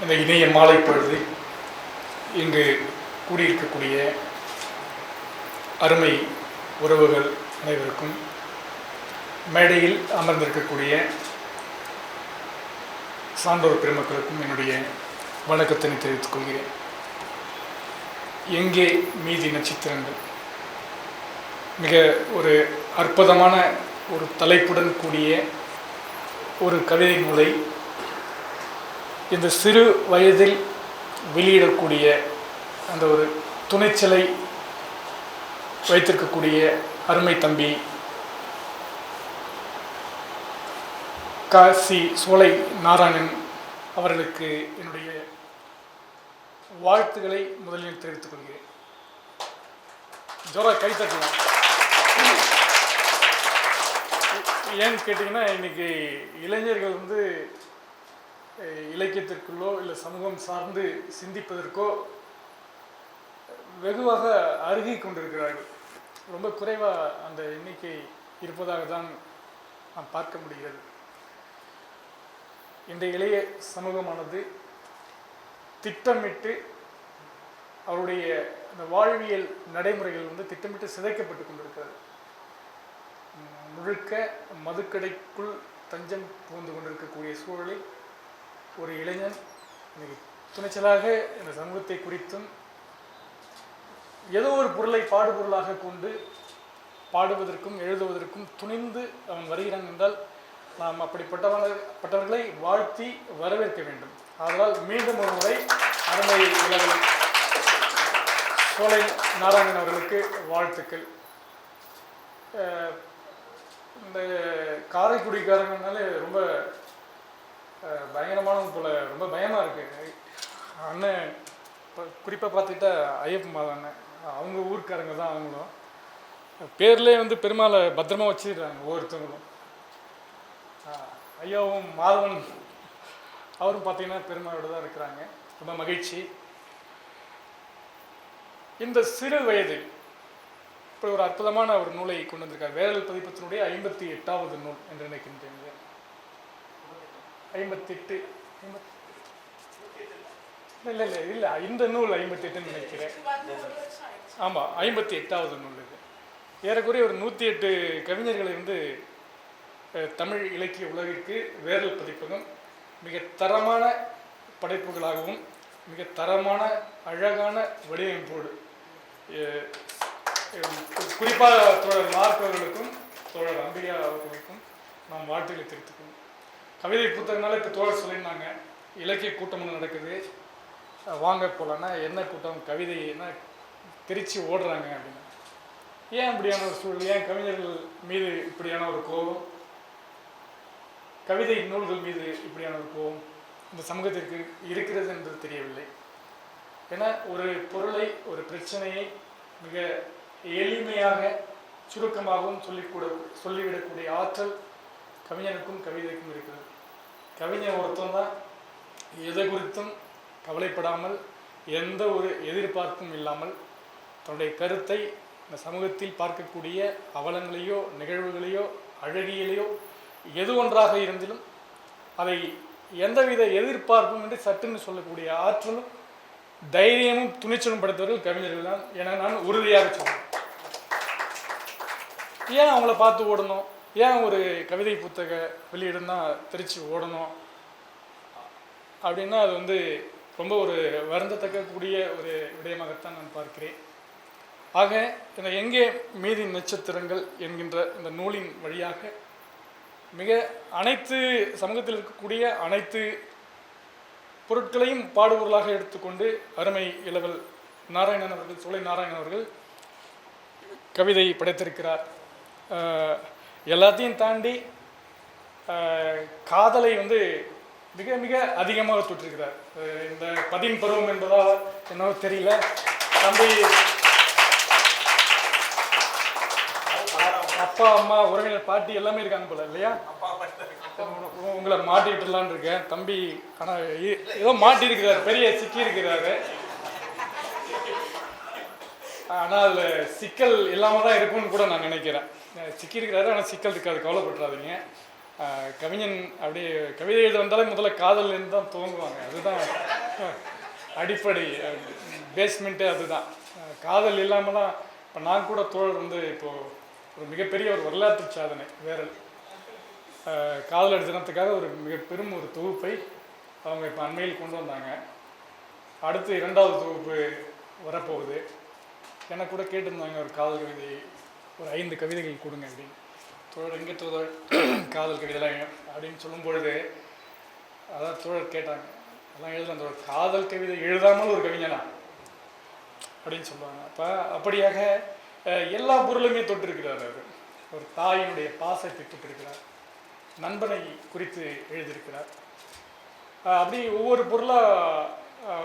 இந்த இணைய மாலை பொழுது இங்கு கூடியிருக்கக்கூடிய அருமை உறவுகள் அனைவருக்கும் மேடையில் அமர்ந்திருக்கக்கூடிய சான்றோர் பெருமக்களுக்கும் என்னுடைய வணக்கத்தினை தெரிவித்துக் கொள்கிறேன். எங்கே மீதி நட்சத்திரங்கள்? மிக ஒரு அற்புதமான ஒரு தலைப்புடன் கூடிய ஒரு கவிதை நூலை இந்த சிறு வயதில் வெளியிடக்கூடிய அந்த ஒரு துணைச்சலை வைத்திருக்கக்கூடிய அருமை தம்பி காசி சோலை நாராயணன் அவர்களுக்கு என்னுடைய வாழ்த்துக்களை முதலில் தெரிவித்துக் கொள்கிறேன். ஜோரா கை தட்டலாம் ஏன்னு கேட்டிங்கன்னா இன்னைக்கு இளைஞர்கள் வந்து இலக்கியத்திற்குள்ளோ இல்லை சமூகம் சார்ந்து சிந்திப்பதற்கோ வெகுவாக அருகி கொண்டிருக்கிறார்கள். ரொம்ப குறைவாக அந்த எண்ணிக்கை இருப்பதாக தான் நாம் பார்க்க முடிகிறது. இந்த இளைய சமூகமானது திட்டமிட்டு அவருடைய அந்த வாழ்வியல் நடைமுறைகள் வந்து திட்டமிட்டு சிதைக்கப்பட்டு கொண்டிருக்கிறது. முழுக்க மதுக்கடைக்குள் தஞ்சம் புகுந்து கொண்டிருக்கக்கூடிய சூழலில் ஒரு இளைஞன் இன்னைக்கு துணிச்சலாக இந்த சமூகத்தை குறித்தும் ஏதோ ஒரு பொருளை பாடுபொருளாக கொண்டு பாடுவதற்கும் எழுதுவதற்கும் துணிந்து அவன் வருகிறான் என்றால் நாம் அப்படிப்பட்டவர்களை பட்டவர்களை வாழ்த்தி வரவேற்க வேண்டும். அதனால் மீண்டும் ஒரு முறை அருமை இளவல் சோலை நாராயணன் அவர்களுக்கு வாழ்த்துக்கள். இந்த காரைக்குடிக்காரங்கனாலே ரொம்ப பயங்கரமான போல் போல ரொம்ப பயமாக இருக்குது அண்ணன் குறிப்பாக பார்த்துக்கிட்டா ஐயப்ப மாதா அண்ணன். அவங்க ஊர்க்காரங்க தான் அவங்களும். பேர்லேயே வந்து பெருமாளை பத்திரமா வச்சுருக்காங்க ஒவ்வொருத்தவங்களும். ஐயாவும் மாதவன் அவரும் பார்த்தீங்கன்னா பெருமாளோட தான் இருக்கிறாங்க. ரொம்ப மகிழ்ச்சி. இந்த சிறு வயது இப்படி ஒரு அற்புதமான ஒரு நூலை கொண்டு வந்திருக்கார். வேரல் பதிப்பத்தினுடைய ஐம்பத்தி எட்டாவது நூல் என்று நினைக்கின்றேன். ஐம்பத்தி எட்டு இல்லை இல்லை இல்லை இந்த நூல் ஐம்பத்தெட்டுன்னு நினைக்கிறேன். ஆமாம் ஐம்பத்தி எட்டாவது நூல் இது. ஏறக்குறைய ஒரு நூற்றி எட்டு கவிஞர்களை வந்து தமிழ் இலக்கிய உலகிற்கு வேரல் பதிப்பகம் மிக தரமான படைப்புகளாகவும் மிக தரமான அழகான வடிவமைப்போடு குறிப்பாக தோழர் மார்க் அவர்களுக்கும் தோழர் அம்பிகா அவர்களுக்கும் நாம் வாழ்த்துக்களை தெரிவித்துக்கொள்வோம். கவிதை புத்தகனால இப்போ தோழர் சொல்லியிருந்தாங்க. இலக்கிய கூட்டம்னு நடக்குது. வாங்க போகலான்னா என்ன கூட்டம் கவிதை என்ன திருச்சி ஓடுறாங்க அப்படின்னு. ஏன் அப்படியான ஒரு சூழல்? ஏன் கவிஞர்கள் மீது இப்படியான ஒரு கோபம்? கவிதை நூல்கள் மீது இப்படியான ஒரு கோபம் இந்த சமூகத்திற்கு இருக்கிறது என்று தெரியவில்லை. ஏன்னா ஒரு பொருளை ஒரு பிரச்சனையை மிக எளிமையாக சுருக்கமாகவும் சொல்லிக்கூட சொல்லிவிடக்கூடிய ஆற்றல் கவிஞனுக்கும் கவிதைக்கும் இருக்கிறது. கவிஞன் ஒருத்தன் தான். எதை குறித்தும் கவலைப்படாமல் எந்த ஒரு எதிர்பார்ப்பும் இல்லாமல் தன்னுடைய கருத்தை இந்த சமூகத்தில் பார்க்கக்கூடிய அவலங்களையோ நிகழ்வுகளையோ அழகியலையோ எது ஒன்றாக இருந்திலும் அதை எந்தவித எதிர்பார்ப்பும் என்று சட்டுன்னு சொல்லக்கூடிய ஆற்றலும் தைரியமும் துணிச்சலும் படைத்தவர்கள் கவிஞர்கள் தான் என நான் உறுதியாக சொன்னேன் ஏன் அவங்கள பார்த்து ஓடணும்? ஏன் ஒரு கவிதை புத்தக வெளியிடுனா திருச்சி ஓடணும்? அப்படின்னா அது வந்து ரொம்ப ஒரு வருந்தத்தக்க கூடிய ஒரு விடயமாகத்தான் நான் பார்க்கிறேன். ஆக இந்த எங்கே மீதி நட்சத்திரங்கள் என்கின்ற இந்த நூலின் வழியாக மிக அனைத்து சமூகத்தில் இருக்கக்கூடிய அனைத்து பொருட்களையும் பாடுபொருளாக எடுத்துக்கொண்டு அருமை இளவல் நாராயணன் அவர்கள் சோலை நாராயணன் அவர்கள் கவிதை படைத்திருக்கிறார். எல்லாத்தையும் தாண்டி காதலை வந்து மிக மிக அதிகமாக தொற்றிருக்கிறார். இந்த பதின் பருவம் என்பதா என்னவோ தெரியல. தம்பி அப்பா அம்மா உறவினர் பாட்டி எல்லாமே இருக்காங்க போல இல்லையா? உங்களை மாட்டிக்கிட்டுலான்னு இருக்கேன். தம்பி ஆனால் ஏதோ மாட்டி இருக்கிறார் பெரிய சிக்கி இருக்கிறாரு ஆனால் அதில் சிக்கல் இல்லாமல் தான் இருக்கும்னு கூட நான் நினைக்கிறேன். சிக்கியிருக்கிறாரு. சிக்கி ஆனால் சிக்கல் இருக்காது. கவலைப்பட்டுறாதீங்க. கவிஞன் அப்படியே கவிதை எழுத வந்தாலே முதல்ல காதல்லேருந்து தான் துவங்குவாங்க. அதுதான் அடிப்படை பேஸ்மெண்ட்டே அதுதான். காதல் இல்லாமலாம் இப்போ நான் கூட தோழர் வந்து இப்போது ஒரு மிகப்பெரிய ஒரு வரலாற்று சாதனை வேற காதல் தினத்துக்காக ஒரு மிக பெரும் ஒரு தொகுப்பை அவங்க இப்போ அண்மையில் கொண்டு வந்தாங்க. அடுத்து இரண்டாவது தொகுப்பு வரப்போகுது. எனக்கு கூட கேட்டிருந்தாங்க ஒரு காதல் கவிதை ஒரு ஐந்து கவிதைகள் கொடுங்க அப்படின்னு தோழர் எங்கே தோழர் காதல் கவிதைலாம் அப்படின்னு சொல்லும் பொழுது அதான் தோழர் கேட்டாங்க. அதெல்லாம் எழுதலாம் தோழர். காதல் கவிதை எழுதாமல் ஒரு கவிஞனா? அப்படின்னு சொல்லுவாங்க. அப்போ அப்படியாக எல்லா பொருளுமே தொட்டிருக்கிறார் அவர். ஒரு தாயினுடைய பாசத்தை தொட்டிருக்கிறார். நண்பனை குறித்து எழுதியிருக்கிறார். அப்படி ஒவ்வொரு பொருளாக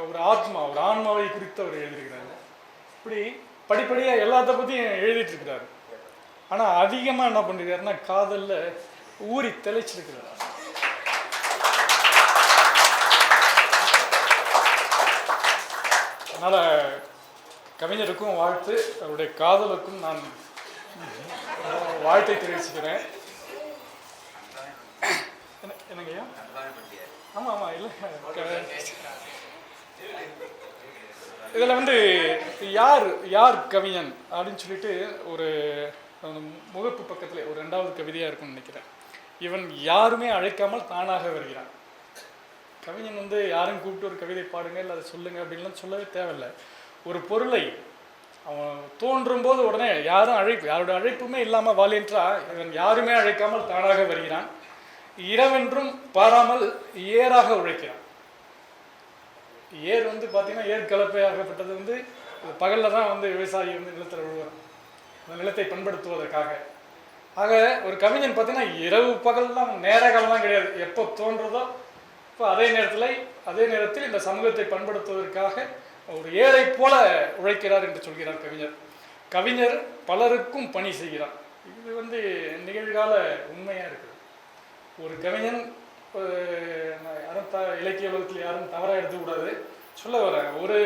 ஒரு ஆத்மா ஒரு ஆன்மாவை குறித்து அவர் எழுதியிருக்கிறார். இப்படி படிப்படியாக எல்லாத்த பற்றியும் எழுதிட்டு இருக்கிறாரு. ஆனால் அதிகமாக என்ன பண்ணிருக்காருன்னா காதலில் ஊறி தெளிச்சிருக்கிறார். அதனால் கவிஞருக்கும் வாழ்த்து அவருடைய காதலுக்கும் நான் வாழ்த்தை தெரிவிச்சுக்கிறேன். என்னங்கய்யா ஆமாம் ஆமாம் இல்லை. இதில் வந்து யார் யார் கவிஞன் அப்படின்னு சொல்லிட்டு ஒரு அந்த முகப்பு பக்கத்தில் ஒரு ரெண்டாவது கவிதையாக இருக்கும்னு நினைக்கிறேன். இவன் யாருமே அழைக்காமல் தானாக வருகிறான். கவிஞன் வந்து யாரும் கூப்பிட்டு ஒரு கவிதை பாடுங்க இல்லை அதை சொல்லுங்க அப்படின்லாம் சொல்லவே தேவையில்லை. ஒரு பொருளை அவன் தோன்றும் போது உடனே யாரும் அழைப்பு யாரோட அழைப்புமே இல்லாமல் வாலின்றா இவன் யாருமே அழைக்காமல் தானாக வருகிறான். இரவென்றும் பாராமல் ஏராக உழைக்கிறான். ஏர் வந்து பார்த்தீங்கன்னா ஏர் கலப்பையாகப்பட்டது வந்து பகலில் தான் வந்து விவசாயி வந்து நிலத்தில் விழுவான் நிலத்தை பண்படுத்துவதற்காக. ஆக ஒரு கவிஞன் பார்த்தீங்கன்னா இரவு பகல்லாம் நேர காலம்லாம் கிடையாது. எப்போ தோன்றதோ இப்போ அதே நேரத்தில் அதே நேரத்தில் இந்த சமூகத்தை பண்படுத்துவதற்காக ஒரு ஏழை போல உழைக்கிறார் என்று சொல்கிறார் கவிஞர். கவிஞர் பலருக்கும் பணி செய்கிறார். இது வந்து நிகழ்கால உண்மையாக இருக்குது. ஒரு கவிஞன் யாரும் த இலக்கிய உலகத்தில் யாரும் தவறாக எடுத்துக்கூடாது சொல்ல வரேன். ஒரு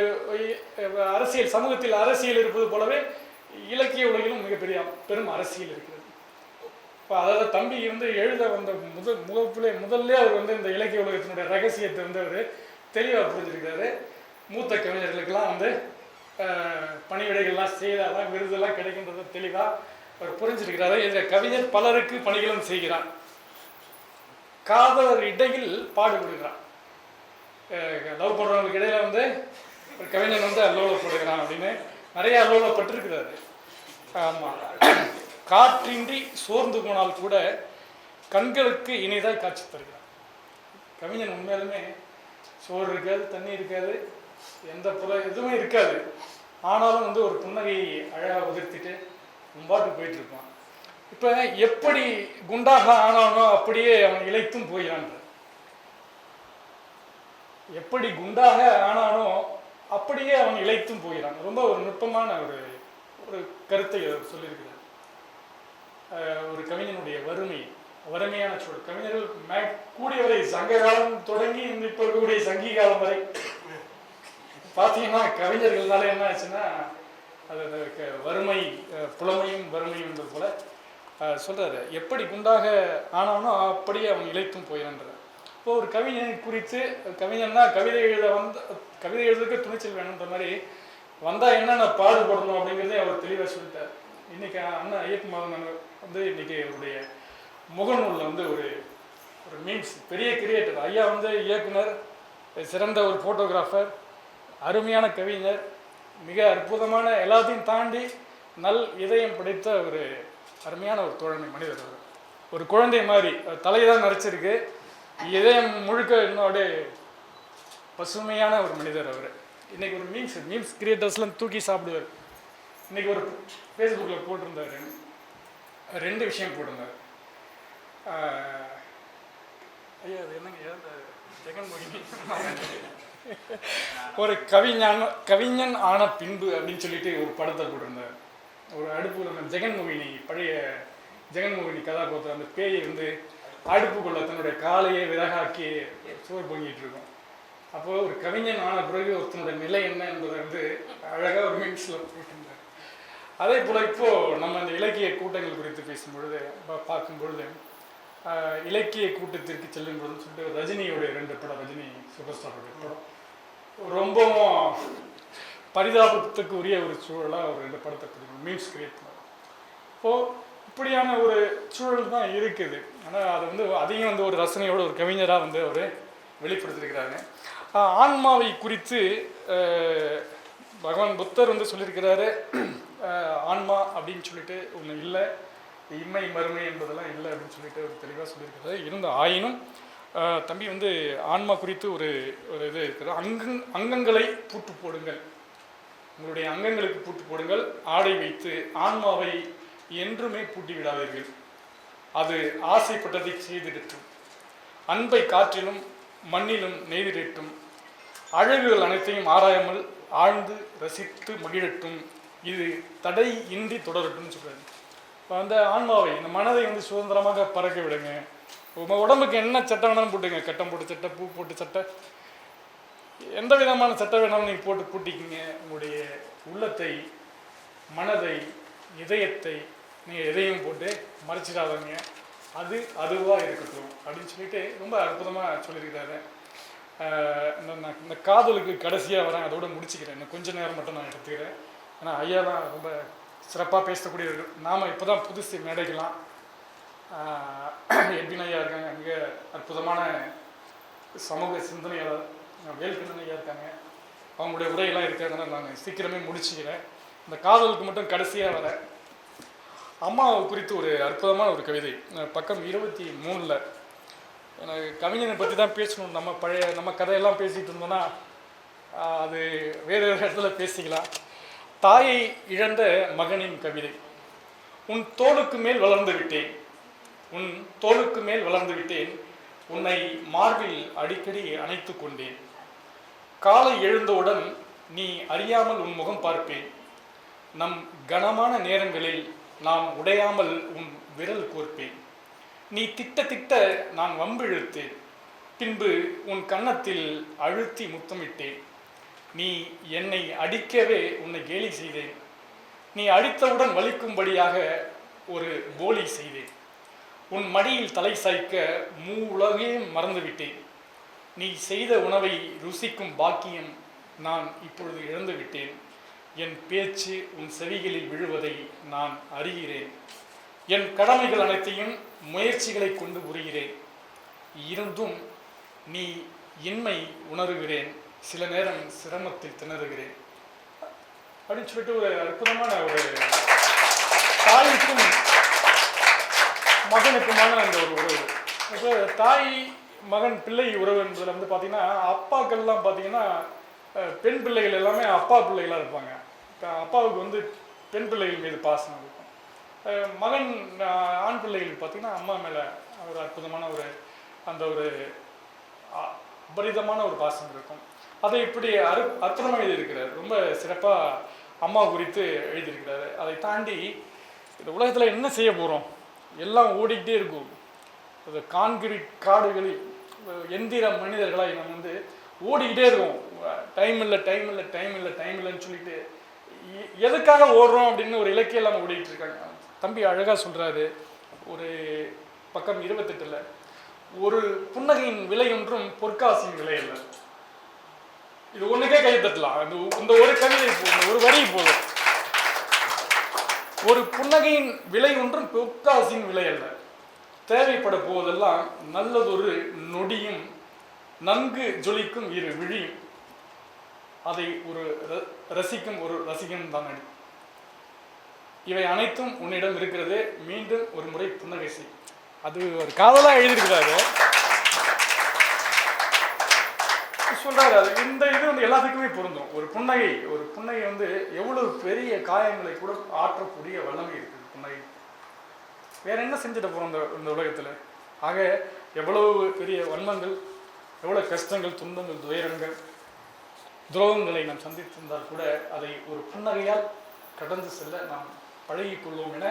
அரசியல் சமூகத்தில் அரசியல் இருப்பது போலவே இலக்கிய உலகிலும் மிகப்பெரிய பெரும் அரசியல் இருக்கிறது. இப்போ அதாவது தம்பி வந்து எழுத வந்த முதல் முகப்பிலே முதல்ல அவர் வந்து இந்த இலக்கிய உலகத்தினுடைய ரகசியத்தை வந்து அவர் தெளிவாக புரிஞ்சிருக்கிறாரு. மூத்த கவிஞர்களுக்கெல்லாம் வந்து பணிவிடைகள்லாம் செய்தால் தான் விருதெல்லாம் கிடைக்கின்றத தெளிவாக அவர் புரிஞ்சிருக்கிறாரு. இந்த கவிஞர் பலருக்கு பணிகளும் செய்கிறார். காதலர் இடையில் பாடுபடுகிறான் லவ் பண்ணுறவங்களுக்கு இடையில வந்து ஒரு கவிஞன் வந்து அல்லோலப்படுகிறான் அப்படின்னு நிறைய அல்லோலப்பட்டிருக்கிறாரு. ஆமாம் காற்றின்றி சோர்ந்து போனால் கூட கண்களுக்கு இனிதாய் காட்சி தருகிறார். கவிஞன் உண்மையாலுமே சோறு இருக்காது தண்ணி இருக்காது எந்த புல எதுவுமே இருக்காது. ஆனாலும் வந்து ஒரு புன்னகையை அழகாக உதிர்த்திட்டு உம்பாட்டு போயிட்டு இருப்பான். இப்போ எப்படி குண்டாக ஆனானோ அப்படியே அவன் இழைத்தும் போயிறான் எப்படி குண்டாக ஆனானோ அப்படியே அவன் இழைத்தும் போகிறான். ரொம்ப ஒரு நுட்பமான ஒரு ஒரு கருத்தை அவர் சொல்லியிருக்கிறார். ஒரு கவிஞனுடைய வறுமை வறுமையான சூழல். கவிஞர்கள் மே கூடியவரை சங்க காலம் தொடங்கி இப்போ இருக்கக்கூடிய சங்கி காலம் வரை. பார்த்தீங்கன்னா கவிஞர்கள்னால என்ன ஆச்சுன்னா அது வறுமை புலமையும் வறுமையும் என்பது போல சொல்றாரு. எப்படி குண்டாக ஆனானோ அப்படியே அவன் இழைத்தும் போயிறான்றார் இப்போ ஒரு கவிஞனை குறித்து கவிஞன்னா கவிதை எழுத வந்த கவிதை எழுதுறதுக்கு துணிச்சல் வேணுன்ற மாதிரி வந்தா என்னென்ன பாடுபடணும் அப்படிங்கிறதே அவர் தெளிவாக சொல்லிட்டார். இன்னைக்கு அண்ணன் ஐயப்ப மாதன் வந்து இன்னைக்கு அவருடைய முகநூலில் வந்து ஒரு ஒரு மீன்ஸ் பெரிய கிரியேட்டர் ஐயா வந்து இயக்குனர் சிறந்த ஒரு ஃபோட்டோகிராஃபர் அருமையான கவிஞர் மிக அற்புதமான எல்லாத்தையும் தாண்டி நல் இதயம் படைத்த ஒரு அருமையான ஒரு தோழமை மனிதர் அவர். ஒரு குழந்தை மாதிரி தலையை தான் நரைச்சிருக்கு. இதயம் முழுக்க இன்னும் அப்படியே பசுமையான ஒரு மனிதர் அவர். இன்னைக்கு ஒரு மீன்ஸ் மீம்ஸ் கிரியேட்டர்ஸ்லாம் தூக்கி சாப்பிடுவார். இன்னைக்கு ஒரு ஃபேஸ்புக்கில் போட்டிருந்தாரு ரெண்டு விஷயம் போட்டிருந்தார் ஐயா அது என்னங்க ஐயா அந்த ஜெகன்மோகினி ஒரு கவிஞான கவிஞன் ஆன பின்பு அப்படின்னு சொல்லிட்டு ஒரு படத்தை போட்டிருந்தார் ஒரு அடுப்பு நம்ம ஜெகன்மோகினி பழைய ஜெகன்மோகினி கதாபாத்திரம் அந்த பேயை வந்து அடுப்புக்குள்ள தன்னுடைய காலையை விறகாக்கி சோறு பொங்கிட்டு இருக்கும். அப்போ ஒரு கவிஞன் ஆன பிறகு ஒருத்தனுடைய நிலை என்ன என்பதை வந்து அழகாக ஒரு மீன்ஸில் போட்டிருந்தார். அதே போல் இப்போ நம்ம இந்த இலக்கிய கூட்டங்கள் குறித்து பேசும்பொழுது பார்க்கும்பொழுது பார்க்கும் பொழுது இலக்கிய கூட்டத்திற்கு செல்லும் பொழுது சொல்லிட்டு ரஜினியோட ரெண்டு படம் ரஜினி சூப்பர் ஸ்டாருடைய படம். ரொம்பவும் பரிதாபத்துக்கு உரிய ஒரு சூழலாக ஒரு ரெண்டு படத்தை பிடிக்கும் மீன்ஸ் கிரியேட் பண்ணார். இப்போது இப்படியான ஒரு சூழல் தான் இருக்குது. ஆனால் அது வந்து அதையும் வந்து ஒரு ரசனையோட ஒரு கவிஞராக வந்து அவர் வெளிப்படுத்திருக்கிறாரு ஆன்மாவை குறித்து பகவான் புத்தர் வந்து சொல்லியிருக்கிறாரு ஆன்மா அப்படின்னு சொல்லிட்டு ஒன்று இல்லை. இம்மை மறுமை என்பதெல்லாம் இல்லை அப்படின்னு சொல்லிட்டு ஒரு தெளிவாக சொல்லியிருக்கிறது. இருந்த ஆயினும் தம்பி வந்து ஆன்மா குறித்து ஒரு ஒரு இது இருக்கிறது அங்கங் அங்கங்களை பூட்டு போடுங்கள். உங்களுடைய அங்கங்களுக்கு பூட்டு போடுங்கள். ஆடை வைத்து ஆன்மாவை என்றுமே பூட்டி விடாதீர்கள். அது ஆசைப்பட்டதை செய்திடட்டும். அன்பை காற்றிலும் மண்ணிலும் நெய்திடட்டும் அழகுகள் அனைத்தையும் ஆராயாமல் ஆழ்ந்து ரசித்து மகிழட்டும். இது தடை இன்றி தொடரட்டும்னு சொல்கிறாரு இப்போ அந்த ஆன்மாவை இந்த மனதை வந்து சுதந்திரமாக பறக்க விடுங்க. உங்கள் உடம்புக்கு என்ன சட்டை வேணாலும் போட்டுங்க. கட்டம் போட்டு சட்டை பூ போட்டு சட்டை. எந்த விதமான சட்டை வேணாலும் நீங்கள் போட்டு பூட்டிக்கிங்க. உங்களுடைய உள்ளத்தை மனதை இதயத்தை நீங்கள் எதையும் போட்டு மறைச்சிடாதீங்க. அது அதுவாக இருக்கட்டும். அப்படின்னு சொல்லிட்டு ரொம்ப அற்புதமாக சொல்லியிருக்கிறாரு. இந்த நான் இந்த காதலுக்கு கடைசியாக வரேன். அதோட முடிச்சுக்கிறேன். இன்னும் கொஞ்சம் நேரம் மட்டும் நான் எடுத்துக்கிறேன். ஆனால் ஐயா தான் ரொம்ப சிறப்பாக பேசக்கூடியவர்கள். நாம் இப்போ தான் புதுசு மேடைக்கலாம் எபின் ஐயா இருக்காங்க. மிக அற்புதமான சமூக சிந்தனையாளர் வேல்கண்ணன் ஐயா இருக்காங்க. அவங்களுடைய உரையெல்லாம் இருக்கிறதுனால நான் சீக்கிரமே முடிச்சுக்கிறேன். இந்த காதலுக்கு மட்டும் கடைசியாக வரேன் அம்மாவை குறித்து ஒரு அற்புதமான ஒரு கவிதை. பக்கம் இருபத்தி மூணில். எனக்கு கவிஞனை பற்றி தான் பேசணும். நம்ம பழைய நம்ம கதையெல்லாம் பேசிகிட்டு இருந்தோம்னா அது வேறு வேறு இடத்துல பேசிக்கலாம். தாயை இழந்த மகனின் கவிதை. உன் தோளுக்கு மேல் வளர்ந்து விட்டேன். உன் தோளுக்கு மேல் வளர்ந்து விட்டேன். உன்னை மார்பில் அடிக்கடி அணைத்து கொண்டேன். காலை எழுந்தவுடன் நீ அறியாமல் உன் முகம் பார்ப்பேன். நம் கனமான நேரங்களில் நாம் உடையாமல் உன் விரல் கோர்ப்பேன். நீ திட்ட திட்ட நான் வம்பிழுத்தேன். பின்பு உன் கன்னத்தில் அழுத்தி முத்தமிட்டேன். நீ என்னை அடிக்கவே உன்னை கேலி செய்தேன். நீ அடித்தவுடன் வலிக்கும்படியாக ஒரு போலி செய்தேன். உன் மடியில் தலை சாய்க்க மூ உலகையும் மறந்துவிட்டேன். நீ செய்த உணவை ருசிக்கும் பாக்கியம் நான் இப்பொழுது இழந்துவிட்டேன். என் பேச்சு உன் செவிகளில் விழுவதை நான் அறிகிறேன். என் கடமைகள் அனைத்தையும் முயற்சிகளை கொண்டு புரிகிறேன் இருந்தும் நீ இன்மை உணர்கிறேன். சில நேரம் சிரமத்தில் திணறுகிறேன். அப்படின்னு சொல்லிட்டு ஒரு அற்புதமான ஒரு தாய்க்கும் மகனுக்குமான அந்த ஒரு உறவு. இப்போ தாய் மகன் பிள்ளை உறவு என்பதில் வந்து பார்த்தீங்கன்னா அப்பாக்கள்லாம் பார்த்தீங்கன்னா பெண் பிள்ளைகள் எல்லாமே அப்பா பிள்ளைகளாக இருப்பாங்க. இப்போ அப்பாவுக்கு வந்து பெண் பிள்ளைகள் மீது பாசனம் இருக்கும். மகன் ஆண் பிள்ளைகளுக்கு பார்த்தீங்கன்னா அம்மா மேலே ஒரு அற்புதமான ஒரு அந்த ஒரு அபரிதமான ஒரு பாசம் இருக்கும். அதை இப்படி அரு அற்புதமாக எழுதியிருக்கிறார். ரொம்ப சிறப்பாக அம்மா குறித்து எழுதியிருக்கிறாரு. அதை தாண்டி இந்த உலகத்தில் என்ன செய்ய போகிறோம் எல்லாம் ஓடிக்கிட்டே இருக்கும். அது கான்கிரீட் காடுகளில் எந்திர மனிதர்களாக நம்ம வந்து ஓடிக்கிட்டே இருக்கும். டைம் இல்லை டைம் இல்லை டைம் இல்லை டைம் இல்லைன்னு சொல்லிட்டு எ- எதுக்காக ஓடுறோம் அப்படின்னு ஒரு இலக்கியம் இல்லாமல் ஓடிக்கிட்டு இருக்காங்க. தம்பி அழகாக சொல்கிறாரு ஒரு பக்கம் இருபத்தெட்டில் ஒரு புன்னகையின் விலை ஒன்றும் பொற்காசின் விலை இல்லை இது ஒண்ணுக்கே கை தட்டலாம். இந்த இந்த ஒரு கவிதை போதும் ஒரு வரி போதும். ஒரு புன்னகையின் விலை ஒன்றும் பொக்காசின் விலை அல்ல. தேவைப்பட போவதெல்லாம் நல்லதொரு நொடியும் நன்கு ஜொலிக்கும் இரு விழியும். அதை ஒரு ர- ரசிக்கும் ஒரு ரசிகன் தான் இவை அனைத்தும் உன்னிடம் இருக்கிறது. மீண்டும் ஒரு முறை புன்னகை செய். அது ஒரு காதலாக எழுதியிருக்கிறாரு. சொல்றாரு அது இந்த இது வந்து எல்லாத்துக்குமே பொருந்தும். ஒரு புன்னகை ஒரு புன்னகை வந்து எவ்வளவு பெரிய காயங்களை கூட ஆற்றக்கூடிய வல்லமை இருக்குது புன்னகை. வேற என்ன செஞ்சுட்டு போறோம் இந்த இந்த உலகத்துல? ஆக எவ்வளவு பெரிய வன்மங்கள் எவ்வளவு கஷ்டங்கள் துன்பங்கள் துயரங்கள் துரோகங்களை நாம் சந்தித்திருந்தால் கூட அதை ஒரு புன்னகையால் கடந்து செல்ல நாம் பழகிக்கொள்வோம் என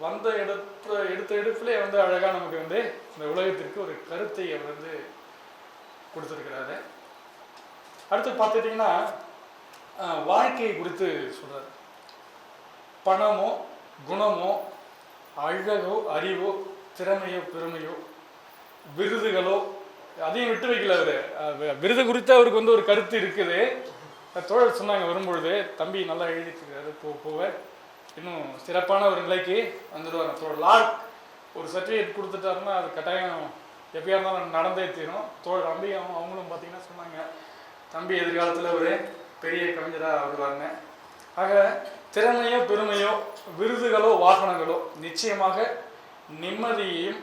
வந்த இடத்துல எடுத்த எடுப்பிலே வந்து அழகா நமக்கு வந்து இந்த உலகத்திற்கு ஒரு கருத்தை அவர் வந்து கொடுத்துருக்கிறாரு. அடுத்து பார்த்துட்டிங்கன்னா வாழ்க்கையை குறித்து சொல்கிறார் பணமோ குணமோ அழகோ அறிவோ திறமையோ பெருமையோ விருதுகளோ அதையும் விட்டு வைக்கல அவர். விருது குறித்து அவருக்கு வந்து ஒரு கருத்து இருக்குது. தோழர் சொன்னாங்க வரும்பொழுது தம்பி நல்லா எழுதிட்டுருக்காரு போ போக இன்னும் சிறப்பான ஒரு நிலைக்கு வந்துடுவார். தோழர் லார்க் ஒரு சர்டிஃபிகேட் கொடுத்துட்டாருன்னா அது கட்டாயம் எப்படியா இருந்தாலும் நடந்தே தீரும். தோல் தம்பி அவங்க அவங்களும் பார்த்தீங்கன்னா சொன்னாங்க தம்பி எதிர்காலத்தில் ஒரு பெரிய கவிஞராக வருவாங்க ஆக திறமையோ பெருமையோ விருதுகளோ வாகனங்களோ நிச்சயமாக நிம்மதியையும்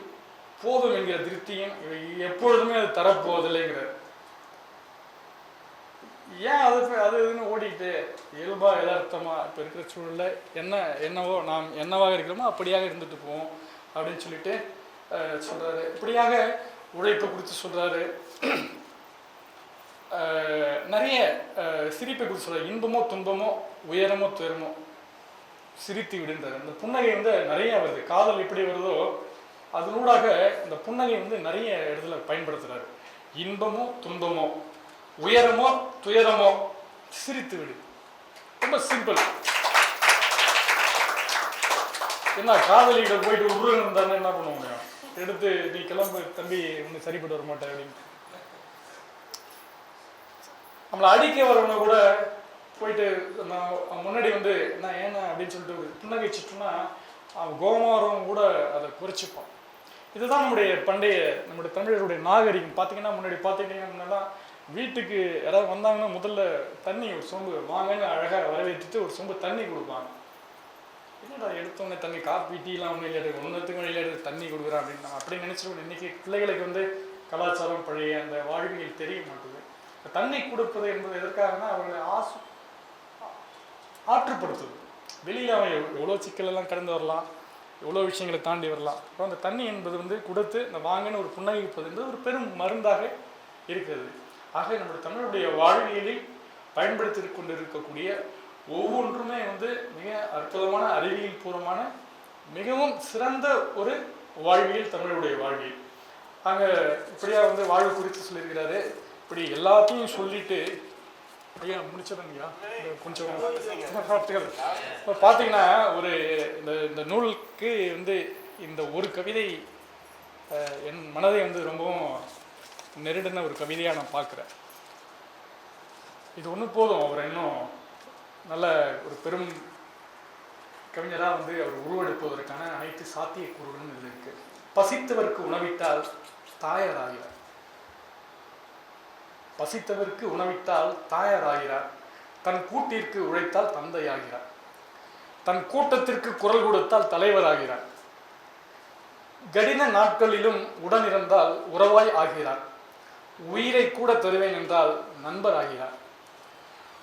போதும் என்கிற திருப்தியும் இவை எப்பொழுதுமே அது தரப்போவதில்லைங்கிறார். ஏன் அது அது இதுன்னு ஓடிட்டு இயல்பா எதார்த்தமாக இப்போ இருக்கிற சூழலில் என்ன என்னவோ நாம் என்னவாக இருக்கிறோமோ அப்படியாக இருந்துட்டு போவோம் அப்படின்னு சொல்லிட்டு சொல்கிறாரு இப்படியாக உழைப்பை குறித்து சொல்கிறாரு நிறைய சிரிப்பை குறித்து சொல்கிறார் இன்பமோ துன்பமோ உயரமோ துயரமோ சிரித்து விடுன்றார் அந்த புன்னகை வந்து நிறைய வருது. காதல் எப்படி வருதோ அதனூடாக இந்த புன்னகை வந்து நிறைய இடத்துல பயன்படுத்துகிறாரு இன்பமோ துன்பமோ உயரமோ துயரமோ சிரித்து விடு ரொம்ப சிம்பிள். என்ன காதலிகிட்ட போயிட்டு உருவம் இருந்தாருன்னா என்ன பண்ண முடியும் எடுத்து நீ கிளம்பு தம்பி ஒன்று சரிப்பட்டு வர மாட்டேன் அப்படின்னு. நம்மளை அடிக்க வரவனை கூட போயிட்டு நான் முன்னாடி வந்து நான் ஏன்னா அப்படின்னு சொல்லிட்டு ஒரு புன்னகைச்சிட்டோம்னா அவன் கோமாரம் கூட அதை குறைச்சிப்பான். இதுதான் நம்முடைய பண்டைய நம்முடைய தமிழருடைய நாகரிகம். பார்த்தீங்கன்னா முன்னாடி பார்த்துக்கிட்டீங்கன்னா வீட்டுக்கு யாராவது வந்தாங்கன்னா முதல்ல தண்ணி ஒரு சொம்பு வாங்கன்னு அழகாக வரவேற்றுட்டு ஒரு சொம்பு தண்ணி கொடுப்பாங்க. என்னடா எடுத்தோடனே தண்ணி? காப்பி டீலாம் ஒன்றும் இல்லை ஒன்றுத்துக்கும் வழியில் தண்ணி கொடுக்குறேன் அப்படின்னு நம்ம அப்படி நினச்சிருக்கோம் இன்னைக்கு பிள்ளைகளுக்கு வந்து கலாச்சாரம் பழைய அந்த வாழ்வியல் தெரிய மாட்டுது. தண்ணி கொடுப்பது என்பது எதற்காகனா அவர்களை ஆசு ஆற்றுப்படுத்துது வெளியில் அவன் எவ்வளோ சிக்கலெல்லாம் கடந்து வரலாம் எவ்வளோ விஷயங்களை தாண்டி வரலாம். அப்புறம் அந்த தண்ணி என்பது வந்து கொடுத்து இந்த வாங்கன்னு ஒரு புன்னகிப்பது என்பது ஒரு பெரும் மருந்தாக இருக்கிறது. ஆக நம்முடைய தமிழுடைய வாழ்வியலில் பயன்படுத்தி கொண்டிருக்கக்கூடிய ஒவ்வொன்றுமே வந்து மிக அற்புதமான அறிவியல் பூர்வமான மிகவும் சிறந்த ஒரு வாழ்வியல் தமிழுடைய வாழ்வியல். அங்கே இப்படியா வந்து வாழ்வு குறித்து சொல்லியிருக்கிறாரு. இப்படி எல்லாத்தையும் சொல்லிட்டு ஐயா முடிச்சிடங்கய்யா கொஞ்சம் இப்போ பார்த்தீங்கன்னா ஒரு இந்த இந்த நூலுக்கு வந்து இந்த ஒரு கவிதை அஹ், என் மனதை வந்து ரொம்பவும் நெருடின ஒரு கவிதையாக நான் பார்க்குறேன் இது ஒன்று போதும் அவர் இன்னும் நல்ல ஒரு பெரும் கவிஞராக வந்து அவர் உருவெடுப்பதற்கான அனைத்து சாத்தியக்கூறுகளும் இதில் இருக்கு. பசித்தவருக்கு உணவிட்டால் தாயாராகிறார். பசித்தவருக்கு உணவிட்டால் தாயாராகிறார். தன் கூட்டிற்கு உழைத்தால் தந்தையாகிறார். தன் கூட்டத்திற்கு குரல் கொடுத்தால் தலைவராகிறார். கடின நாட்களிலும் உடனிருந்தால் உறவாய் ஆகிறார். உயிரை கூட தருவேன் என்றால் நண்பர் ஆகிறார்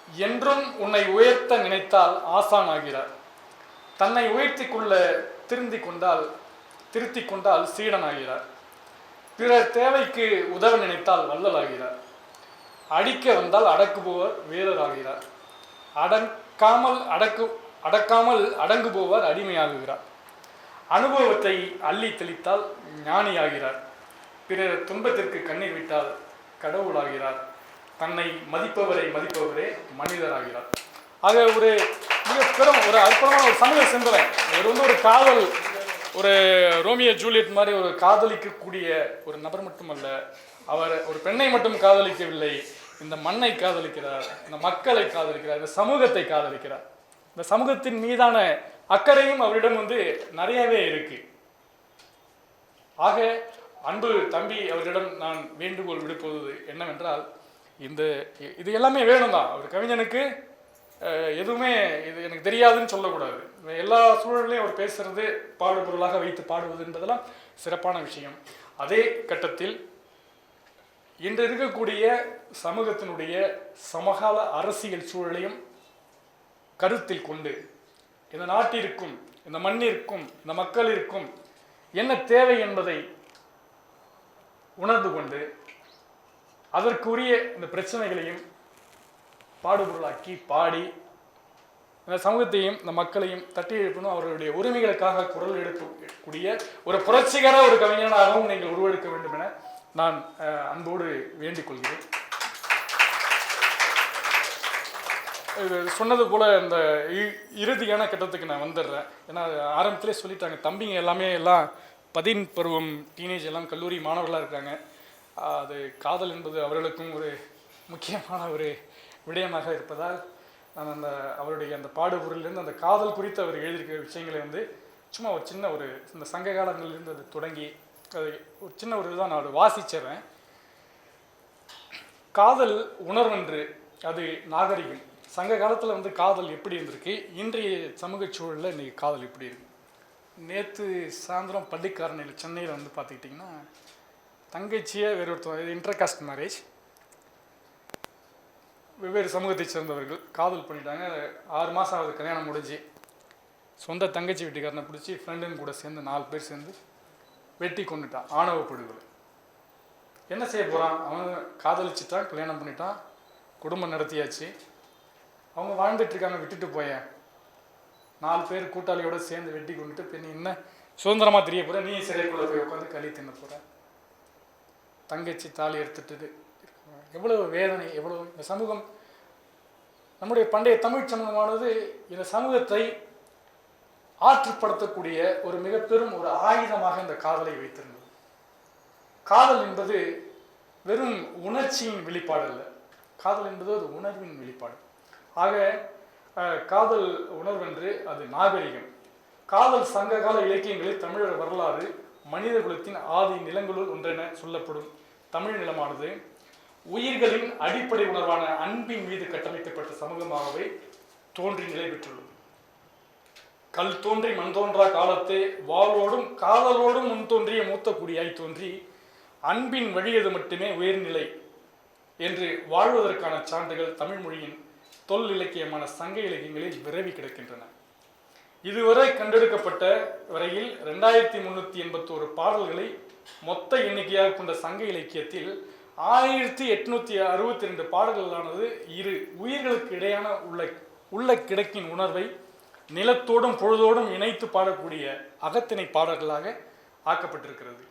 என்றும் உன்னை உயர்த்த நினைத்தால் ஆசான் ஆகிறார் தன்னை உயர்த்தி கொள்ள திருந்தி கொண்டால் திருத்திக் கொண்டால் சீடன் ஆகிறார் பிறர் தேவைக்கு உதவ நினைத்தால் வள்ளலாகிறார் அடிக்க வந்தால் அடக்குபவர் வீரராகிறார் அடக்காமல் அடக்கு அடக்காமல் அடங்குபவர் அடிமையாகுகிறார். அனுபவத்தை அள்ளி தெளித்தால் ஞானியாகிறார். பிறர் துன்பத்திற்கு கண்ணீர் விட்டால் கடவுளாகிறார். தன்னை மதிப்பவரை மதிப்பவரே மனிதராகிறார் ஆக ஒரு மிக பெரும் ஒரு அற்புதமான ஒரு சமூக சிந்தனை. இவர் வந்து ஒரு காதல் ஒரு ரோமியோ ஜூலியட் மாதிரி ஒரு காதலிக்கக்கூடிய ஒரு நபர் மட்டுமல்ல அவர் ஒரு பெண்ணை மட்டும் காதலிக்கவில்லை இந்த மண்ணை காதலிக்கிறார் இந்த மக்களை காதலிக்கிறார் இந்த சமூகத்தை காதலிக்கிறார். இந்த சமூகத்தின் மீதான அக்கறையும் அவரிடம் வந்து நிறையவே இருக்கு. ஆக அன்பு தம்பி அவரிடம் நான் வேண்டுகோள் விடுப்பது என்னவென்றால் இந்த இது எல்லாமே வேணும் தான் அவர் கவிஞனுக்கு எதுவுமே இது எனக்கு தெரியாதுன்னு சொல்லக்கூடாது. எல்லா சூழலையும் அவர் பேசுறது பாடுபொருளாக வைத்து பாடுவது என்பதெல்லாம் சிறப்பான விஷயம். அதே கட்டத்தில் இன்று இருக்கக்கூடிய சமூகத்தினுடைய சமகால அரசியல் சூழலையும் கருத்தில் கொண்டு இந்த நாட்டிற்கும் இந்த மண்ணிற்கும் இந்த மக்களிற்கும் என்ன தேவை என்பதை உணர்ந்து கொண்டு அதற்குரிய இந்த பிரச்சனைகளையும் பாடுபொருளாக்கி பாடி இந்த சமூகத்தையும் இந்த மக்களையும் தட்டி எழுப்பணும். அவர்களுடைய உரிமைகளுக்காக குரல் எடுக்கக்கூடிய ஒரு புரட்சிகர ஒரு கவிஞனாகவும் நீங்கள் உருவெடுக்க வேண்டும் என நான் அன்போடு வேண்டிக் கொள்கிறேன். இது சொன்னது போல இந்த இ- இறுதியான கட்டத்துக்கு நான் வந்துடுறேன். ஏன்னா ஆரம்பத்திலே சொல்லிட்டாங்க தம்பிங்க எல்லாமே எல்லாம் பதின் பருவம் டீனேஜ் எல்லாம் கல்லூரி மாணவர்களாக இருக்காங்க. அது காதல் என்பது அவர்களுக்கும் ஒரு முக்கியமான ஒரு விடயமாக இருப்பதால் நான் அந்த அவருடைய அந்த பாடுபொருளிலிருந்து அந்த காதல் குறித்து அவர் எழுதியிருக்கிற விஷயங்களை வந்து சும்மா ஒரு சின்ன ஒரு இந்த சங்க காலங்களிலிருந்து அது தொடங்கி அது ஒரு சின்ன ஒரு இதுதான் நான் அதை வாசிச்சிடுறேன் காதல் உணர்வென்று அது நாகரிகம். சங்க காலத்தில் வந்து காதல் எப்படி இருந்திருக்கு? இன்றைய சமூக சூழலில் இன்றைக்கி காதல் எப்படி இருக்கு? நேற்று சாயந்தரம் பள்ளிக்காரணையில் சென்னையில் வந்து பார்த்துக்கிட்டிங்கன்னா தங்கச்சியை வேறு ஒருத்தர் இன்டர்காஸ்ட் மேரேஜ் வெவ்வேறு சமூகத்தை சேர்ந்தவர்கள் காதல் பண்ணிட்டாங்க. ஆறு மாதம் ஆகுது கல்யாணம் முடிஞ்சு. சொந்த தங்கச்சி வீட்டுக்காரனை பிடிச்சி ஃப்ரெண்டுங்க கூட சேர்ந்து நாலு பேர் சேர்ந்து வெட்டி கொண்டுட்டான் ஆணவ படுகொலை என்ன செய்ய போகிறான் அவன் காதலிச்சிட்டான் கல்யாணம் பண்ணிட்டான் குடும்பம் நடத்தியாச்சு. அவங்க வாழ்ந்துட்டு இருக்காங்க விட்டுட்டு போய. நாலு பேர் கூட்டாளியோட சேர்ந்து வெட்டி கொண்டுட்டு பின்ன என்ன சுதந்திரமாக தெரிய போகிற நீ சிறைக்குள்ளே போய் உட்காந்து களி தின்ன போகிற தங்கச்சி தாலி எடுத்துட்டது. எவ்வளவு வேதனை எவ்வளவு இந்த சமூகம். நம்முடைய பண்டைய தமிழ் சமூகமானது இந்த சமூகத்தை ஆற்றுப்படுத்தக்கூடிய ஒரு மிக பெரும் ஒரு ஆயுதமாக இந்த காதலை வைத்திருந்தது. காதல் என்பது வெறும் உணர்ச்சியின் வெளிப்பாடு அல்ல. காதல் என்பது ஒரு உணர்வின் வெளிப்பாடு. ஆக காதல் உணர்வென்று அது நாகரிகம். காதல் சங்ககால இலக்கியங்களில் தமிழர் வரலாறு மனித குலத்தின் ஆதி நிலங்களுள் ஒன்றென சொல்லப்படும் தமிழ் நிலமானது உயிர்களின் அடிப்படை உணர்வான அன்பின் மீது கட்டமைக்கப்பட்ட சமூகமாகவே தோன்றி நிலை பெற்றுள்ளது. கல் தோன்றி மண் தோன்றா காலத்தே வாழ்வோடும் காதலோடும் முன் தோன்றிய மூத்த குடியாய் தோன்றி அன்பின் வழியது மட்டுமே உயர்நிலை என்று வாழ்வதற்கான சான்றுகள் தமிழ் மொழியின் தொல் இலக்கியமான சங்க இலக்கியங்களில் விரவி கிடக்கின்றன. இதுவரை கண்டெடுக்கப்பட்ட வரையில் ரெண்டாயிரத்தி முன்னூற்றி எண்பத்தோரு பாடல்களை மொத்த எண்ணிக்கையாக கொண்ட சங்க இலக்கியத்தில் ஆயிரத்தி எட்நூத்தி அறுபத்தி ரெண்டு பாடல்களானது இரு உயிர்களுக்கு இடையான உள்ள உள்ள கிடக்கின் உணர்வை நிலத்தோடும் பொழுதோடும் இணைத்து பாடக்கூடிய அகத்திணை பாடல்களாக ஆக்கப்பட்டிருக்கிறது.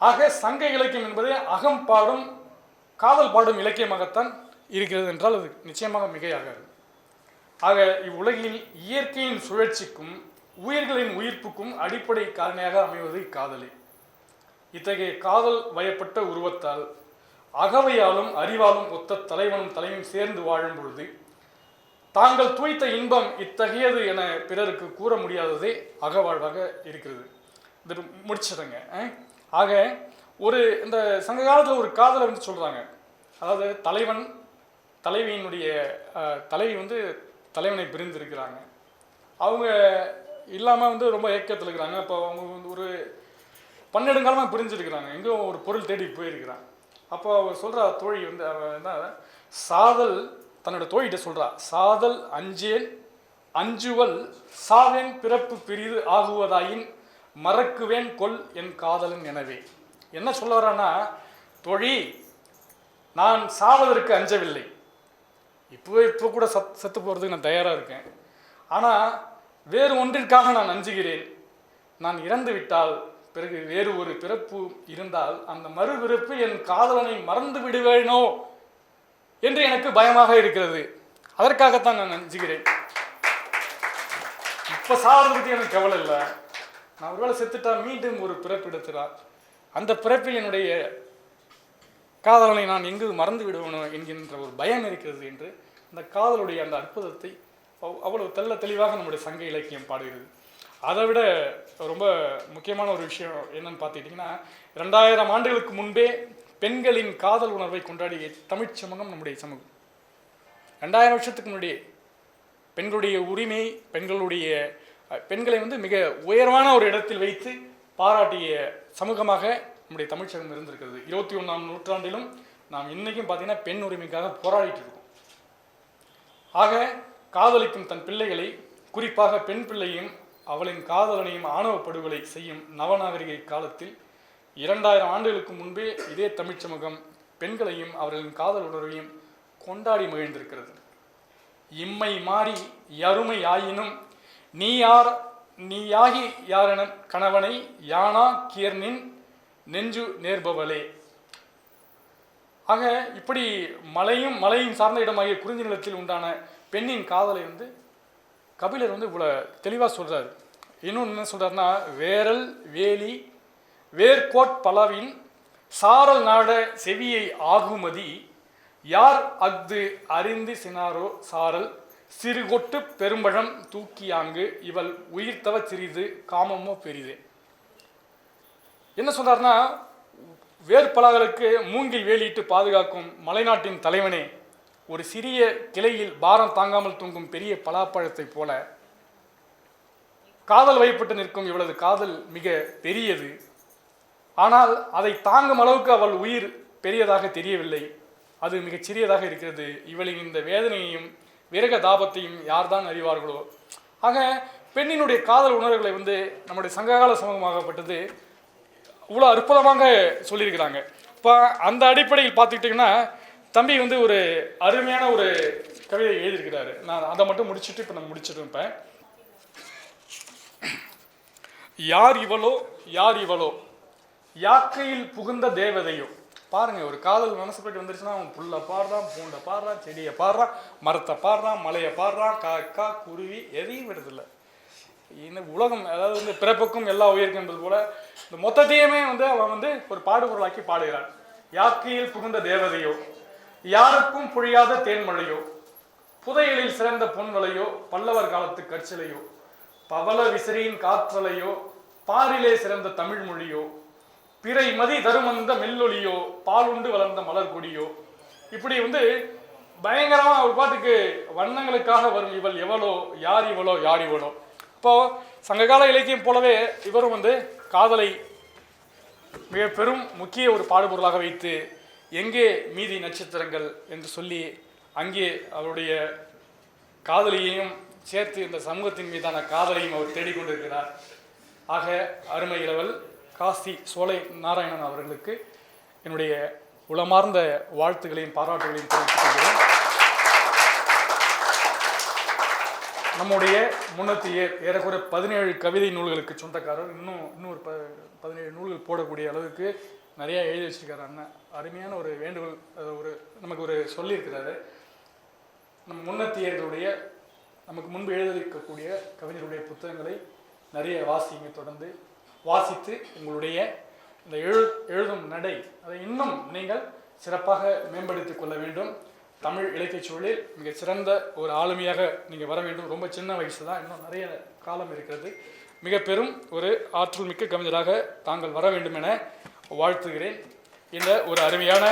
ஆக சங்க இலக்கியம் என்பது அகம் பாடும் காதல் பாடும் இலக்கியமாகத்தான் இருக்கிறது என்றால் அது நிச்சயமாக மிகையாகாது. ஆக இவ்வுலகில் இயற்கையின் சுழற்சிக்கும் உயிர்களின் உயிர்ப்புக்கும் அடிப்படை காரணியாக அமைவது காதலே இத்தகைய காதல் வயப்பட்ட உருவத்தால் அகவையாலும் அறிவாலும் ஒத்த தலைவனும் தலையும் சேர்ந்து வாழும் பொழுது தாங்கள் துய்த்த இன்பம் இத்தகையது என பிறருக்கு கூற முடியாததே அகவாழ்வாக இருக்கிறது. இது முடிச்சதுங்க ஆக ஒரு இந்த சங்க காலத்தில் ஒரு காதலை வந்து சொல்கிறாங்க அதாவது தலைவன் தலைவியினுடைய தலைவி வந்து தலைவனை பிரிந்திருக்கிறாங்க. அவங்க இல்லாமல் வந்து ரொம்ப ஏக்கத்தில் இருக்கிறாங்க. அப்போ அவங்க வந்து ஒரு பன்னெடுங்காலமாக பிரிஞ்சிருக்கிறாங்க. எங்கேயும் ஒரு பொருள் தேடி போயிருக்கிறான். அப்போ அவர் சொல்கிறா தோழி வந்து என்ன சாதல் தன்னோட தோழிகிட்ட சொல்கிறா சாதல் அஞ்சேன் அஞ்சுவல் சாவேன் பிறப்பு பிரிது ஆகுவதாயின் மறக்குவேன் கொல் என் காதலன் எனவே. என்ன சொல்ல வரான்னா தோழி நான் சாவதற்கு அஞ்சவில்லை. இப்போ இப்போ கூட சத் செத்து போகிறதுக்கு நான் தயாராக இருக்கேன். ஆனால் வேறு ஒன்றிற்காக நான் அஞ்சுகிறேன் நான் இறந்து விட்டால் பிறகு வேறு ஒரு பிறப்பு இருந்தால் அந்த மறுபிறப்பு என் காதலனை மறந்து விடுவேனோ என்று எனக்கு பயமாக இருக்கிறது. அதற்காகத்தான் நான் அஞ்சுகிறேன் இப்போ சாவதை பற்றி எனக்கு கவலை இல்லை. நான் ஒருவேளை செத்துட்டா மீண்டும் ஒரு பிறப்பு எடுத்துறார் அந்த பிறப்பில் என்னுடைய காதலனை நான் எங்கு மறந்து விடுவேனோ என்கின்ற ஒரு பயம் இருக்கிறது என்று அந்த காதலுடைய அந்த அற்புதத்தை அவ்- அவ்வளவு தெல்ல தெளிவாக நம்முடைய சங்க இலக்கியம் பாடுகிறது. அதை விட ரொம்ப முக்கியமான ஒரு விஷயம் என்னன்னு பார்த்துக்கிட்டிங்கன்னா ரெண்டாயிரம் ஆண்டுகளுக்கு முன்பே பெண்களின் காதல் உணர்வை கொண்டாடிய தமிழ் சமூகம் நம்முடைய சமூகம். ரெண்டாயிரம் வருஷத்துக்கு முன்னாடியே பெண்களுடைய உரிமை பெண்களுடைய பெண்களை வந்து மிக உயர்வான ஒரு இடத்தில் வைத்து பாராட்டிய சமூகமாக நம்முடைய தமிழ்சகம் இருந்திருக்கிறது இருபத்தி ஒன்றாம் நூற்றாண்டிலும் நாம் இன்றைக்கும் பார்த்தீங்கன்னா பெண் உரிமைக்காக போராடிட்டு இருக்கோம். ஆக காதலிக்கும் தன் பிள்ளைகளை குறிப்பாக பெண் பிள்ளையும் அவளின் காதலனையும் ஆணவ படுகொலை செய்யும் நவநாகரிக காலத்தில் இரண்டாயிரம் ஆண்டுகளுக்கு முன்பே இதே தமிழ்ச் சமூகம் பெண்களையும் அவர்களின் காதல் உணர்வையும் கொண்டாடி மகிழ்ந்திருக்கிறது. இம்மை மாறி யருமை ஆயினும் நீ யார் நீயாகி யாரென கணவனை யானா கியர்னின் நெஞ்சு நேர்பவளே. ஆக இப்படி மலையும் மலையும் சார்ந்த இடமாகிய குறிஞ்சி நிலத்தில் உண்டான பெண்ணின் காதலை வந்து கபிலர் வந்து இவ்வளோ தெளிவாக சொல்கிறார் இன்னொன்று என்ன சொல்கிறாருன்னா வேரல் வேலி வேர்கோட் பலவின் சாரல் நாட செவியை ஆகுமதி யார் அஃது அறிந்து சினாரோ சாரல் சிறுகொட்டு பெரும்பழம் தூக்கியாங்கு இவள் உயிர்த்தவ சிறிது காமமோ பெரிது. என்ன சொல்றாருன்னா வேர்பலகளுக்கு மூங்கில் வேலியிட்டு பாதுகாக்கும் மலைநாட்டின் தலைவனே ஒரு சிறிய கிளையில் பாரம் தாங்காமல் தூங்கும் பெரிய பலாப்பழத்தைப் போல காதல் வயப்பட்டு நிற்கும் இவளது காதல் மிக பெரியது. ஆனால் அதை தாங்கும் அளவுக்கு அவள் உயிர் பெரியதாக தெரியவில்லை. அது மிகச் சிறியதாக இருக்கிறது. இவளின் இந்த வேதனையையும் விரக தாபத்தையும் யார்தான் அறிவார்களோ? ஆக பெண்ணினுடைய காதல் உணர்வுகளை வந்து நம்முடைய சங்ககால சமூகமாகப்பட்டது. இவ்வளோ அற்புதமாக சொல்லியிருக்கிறாங்க. இப்போ அந்த அடிப்படையில் பார்த்துக்கிட்டிங்கன்னா தம்பி வந்து ஒரு அருமையான ஒரு கவிதை எழுதியிருக்கிறாரு. நான் அதை மட்டும் முடிச்சுட்டு இப்போ நான் முடிச்சுட்டு இருப்பேன் யார் இவளோ யார் இவளோ? யாக்கையில் புகுந்த தேவதையோ? பாருங்க ஒரு காதல் மனசுப்பட்டு வந்துருச்சுன்னா அவன் புல்லை பாடுறான் பூண்டை பாடுறான் செடியை பாடுறான் மரத்தை பாடுறான் மலையை பாடுறான் காக்கா குருவி எதையும் விடுறதில்லை. இந்த உலகம் அதாவது வந்து பிறப்புக்கும் எல்லா உயிருக்கும் என்பது போல இந்த மொத்தத்தையுமே வந்து அவன் வந்து ஒரு பாடுபொருளாக்கி பாடுகிறான். யாக்கையில் புகுந்த தேவதையோ யாருக்கும் புழியாத தேன்மழையோ புதையலில் சிறந்த பொன்வலையோ பல்லவர் காலத்து கற்சிலையோ பவள விசிறியின் காற்றலையோ பாரிலே சிறந்த தமிழ் மொழியோ பிறை மதி தருமந்த மெல்லொலியோ பாலுண்டு வளர்ந்த மலர் கொடியோ. இப்படி வந்து பயங்கரமா ஒரு பாட்டுக்கு வண்ணங்களுக்காக வரும் இவள் எவளோ யார் இவளோ யார் இவளோ? இப்போ சங்ககால இலக்கியம் போலவே இவரும் வந்து காதலை மிக பெரும் முக்கிய ஒரு பாடுபொருளாக வைத்து எங்கே மீதி நட்சத்திரங்கள் என்று சொல்லி அங்கே அவருடைய காதலியையும் சேர்த்து இந்த சமூகத்தின் மீதான காதலையும் அவர் தேடிக்கொண்டிருக்கிறார். ஆக அருமை இளவல் காசி சோலை நாராயணன் அவர்களுக்கு என்னுடைய உளமார்ந்த வாழ்த்துக்களையும் பாராட்டுகளையும் தெரிவித்துக் கொள்கிறேன். நம்முடைய முன்னூற்றி ஏ ஏறக்குறைய பதினேழு கவிதை நூல்களுக்கு சொந்தக்காரர். இன்னும் இன்னொரு ப பதினேழு நூல்கள் போடக்கூடிய அளவுக்கு நிறையா எழுதி வச்சிருக்காரு அண்ணன். அருமையான ஒரு வேண்டுகோள் ஒரு நமக்கு ஒரு சொல்லியிருக்கிறாரு. நம் முன்னத்தியர்களுடைய நமக்கு முன்பு எழுதியிருக்கக்கூடிய கவிஞருடைய புத்தகங்களை நிறைய வாசிங்க தொடர்ந்து. வாசித்து உங்களுடைய இந்த எழு எழுதும் நடை அதை இன்னும் நீங்கள் சிறப்பாக மேம்படுத்திக் கொள்ள வேண்டும். தமிழ் இலக்கியச் சூழலில் மிக சிறந்த ஒரு ஆளுமையாக நீங்கள் வர வேண்டும். ரொம்ப சின்ன வயசு தான் இன்னும் நிறைய காலம் இருக்கிறது. மிக பெரும் ஒரு ஆற்றல் மிக்க கவிஞராக தாங்கள் வர வேண்டும் என வாழ்த்துகிறேன். இந்த ஒரு அருமையான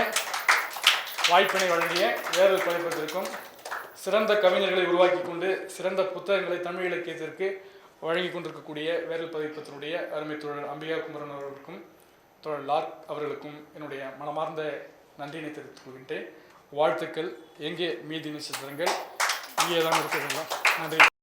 வாய்ப்பினை வழங்கிய வேறு பதிப்பதற்கும் சிறந்த கவிஞர்களை உருவாக்கி கொண்டு சிறந்த புத்தகங்களை தமிழ் இலக்கியத்திற்கு வழங்கி கொண்டிருக்கக்கூடிய வேறு பதிப்பத்தினுடைய அருமை தோழர் அம்பிகா குமரன் அவர்களுக்கும் தோழர் லார்க் அவர்களுக்கும் என்னுடைய மனமார்ந்த நன்றியினை தெரிவித்துக் கொள்கின்றேன். வாழ்த்துக்கள். எங்கே மீதி நட்சத்திரங்கள் இங்கே தான் இருக்கிறீங்களா நன்றி.